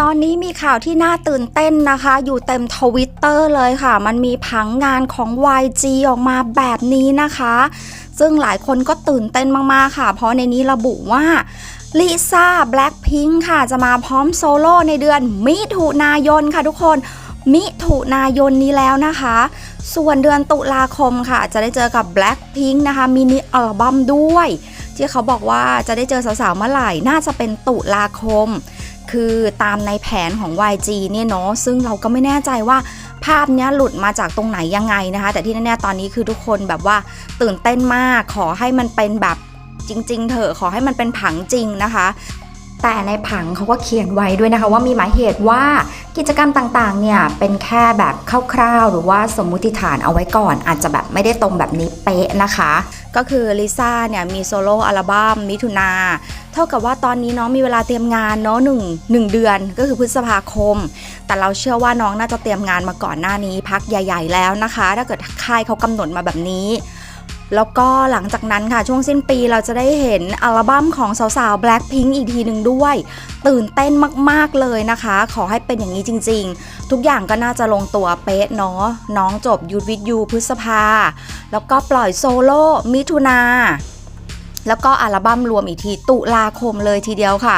ตอนนี้มีข่าวที่น่าตื่นเต้นนะคะ อยู่เต็มทวิตเตอร์เลยค่ะ มันมีผังงานของ YG ออกมาแบบนี้นะคะ ซึ่งหลายคนก็ตื่นเต้นมากๆค่ะ เพราะในนี้ระบุว่าลิซ่าแบล็ p พิงค่ะ จะมาพร้อมโซโล่ในเดือนมิถุนายนค่ะทุกคน มิถุนายนนี้แล้วนะคะ ส่วนเดือนตุลาคมค่ะ จะได้เจอกับ Blackpink นะคะมินิอัลบั้มด้วย ที่เขาบอกว่าจะได้เจอสาวๆเมื่อไหร่น่าจะเป็นตุลาคม คือตามในแผนของ YG เนี่ยเนาะซึ่งเราก็ไม่แน่ใจว่าภาพนี้หลุดมาจากตรงไหนยังไงนะคะ แต่ที่แน่ๆตอนนี้คือทุกคนแบบว่าตื่นเต้นมากขอให้มันเป็นแบบจริง ๆ เถอะขอให้มันเป็นผังจริงนะคะ แต่ในผังเขาก็เขียนไว้ด้วยนะคะว่ามีหมายเหตุว่ากิจกรรมต่างๆ เนี่ย เป็นแค่แบบคร่าวๆ หรือว่าสมมุติฐานเอาไว้ก่อน อาจจะแบบไม่ได้ตรงแบบนี้เป๊ะนะคะ ก็คือลิซ่าเนี่ย มีโซโล่อัลบั้มมิถุนา เท่ากับว่าตอนนี้น้องมีเวลาเตรียมงานเนาะหนึ่งหนึ่งเดือนก็คือพฤษภาคม แต่เราเชื่อว่าน้องน่าจะเตรียมงานมาก่อนหน้านี้ พักใหญ่ ๆ แล้วนะคะ ถ้าเกิดค่ายเขากำหนดมาแบบนี้ แล้วก็หลังจากนั้นค่ะช่วงสิ้นปีเราจะได้เห็นอัลบั้มของสาวๆ Blackpink อีกทีหนึ่งด้วย ตื่นเต้นมากๆเลยนะคะ ขอให้เป็นอย่างนี้จริงๆ ทุกอย่างก็น่าจะลงตัวเป๊ะเนาะน้องจบยูวิทยูพฤษภา แล้วก็ปล่อยโซโล่มิถุนาแล้วก็อัลบั้มรวมอีกทีตุลาคมเลยทีเดียวค่ะ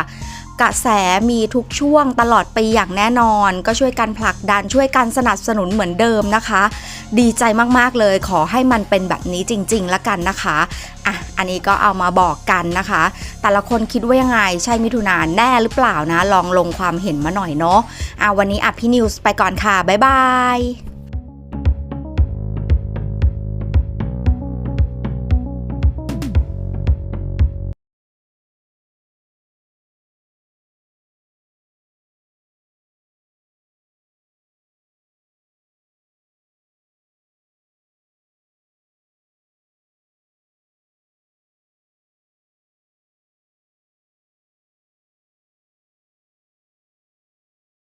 กระแสมีทุกช่วงตลอดปีอย่างแน่นอน ก็ช่วยกันผลักดันช่วยกันสนับสนุนเหมือนเดิมนะคะ ดีใจมากๆเลยขอให้มันเป็นแบบนี้จริง ๆ ละกันนะคะอะอันนี้ก็เอามาบอกกันนะคะ แต่ละคนคิดว่ายังไงใช่มิถุนานแน่หรือเปล่านะ ลองลงความเห็นมาหน่อยเนาะอะวันนี้อะพี่นิวส์ไปก่อนค่ะ บ๊ายบาย